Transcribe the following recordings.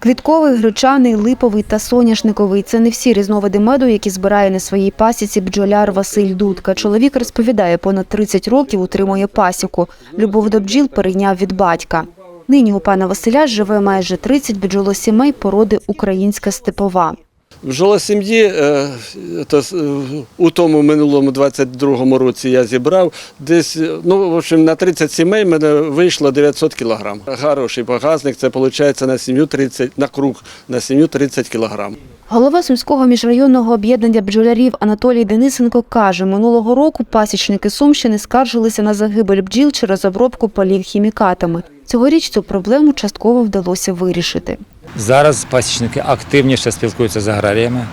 Квітковий, гречаний, липовий та соняшниковий це не всі різновиди меду, які збирає на своїй пасіці бджоляр Василь Дудка. Чоловік розповідає, понад 30 років утримує пасіку. Любов до бджіл перейняв від батька. Нині у пана Василя живе майже 30 бджолосімей породи українська степова. В сім'ї е, е, у тому минулому 22-му році я зібрав десь, е, ну, в общем, на 30 сімей мене вийшло 900 кілограм. Хороший показник, це виходить на сім'ю 30, на круг, на сім'ю 30 кілограм. Голова Сумського міжрайонного об'єднання бджолярів Анатолій Денисенко каже, минулого року пасічники Сумщини скаржилися на загибель бджіл через обробку полів хімікатами. Цьогоріч цю проблему частково вдалося вирішити. Зараз пасічники активніше спілкуються з аграріями,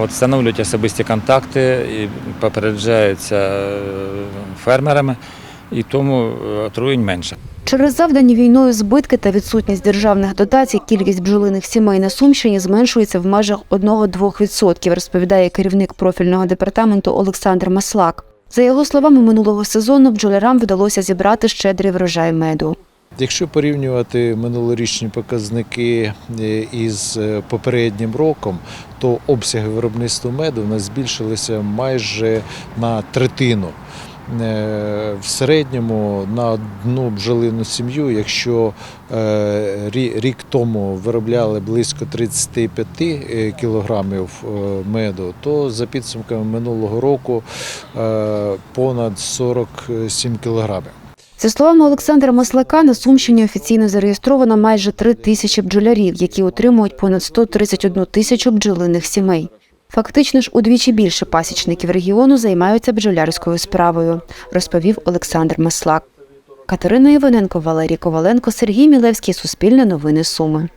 от, встановлюють особисті контакти і попереджаються е, фермерами, і тому е, отруєнь менше. Через завдані війною збитки та відсутність державних дотацій кількість бджолиних сімей на Сумщині зменшується в межах 1-2%, розповідає керівник профільного департаменту Олександр Маслак. За його словами, минулого сезону бджолярам вдалося зібрати щедрий врожай меду. Якщо порівнювати минулорічні показники е, із е, попереднім роком, то обсяги виробництва меду у нас збільшилися майже на третину. Е, В середньому на одну бджолину сім'ю, якщо рік тому виробляли близько 35 е, кілограмів меду, то за підсумками минулого року понад 47 кілограмів. За словами Олександра Маслака, на Сумщині офіційно зареєстровано майже три тисячі бджолярів, які отримують понад 131 тисячу бджолиних сімей. Фактично ж удвічі більше пасічників регіону займаються бджолярською справою, розповів Олександр Маслак. Катерина Іваненко, Валерій Коваленко, Сергій Мілевський, Суспільне новини Суми.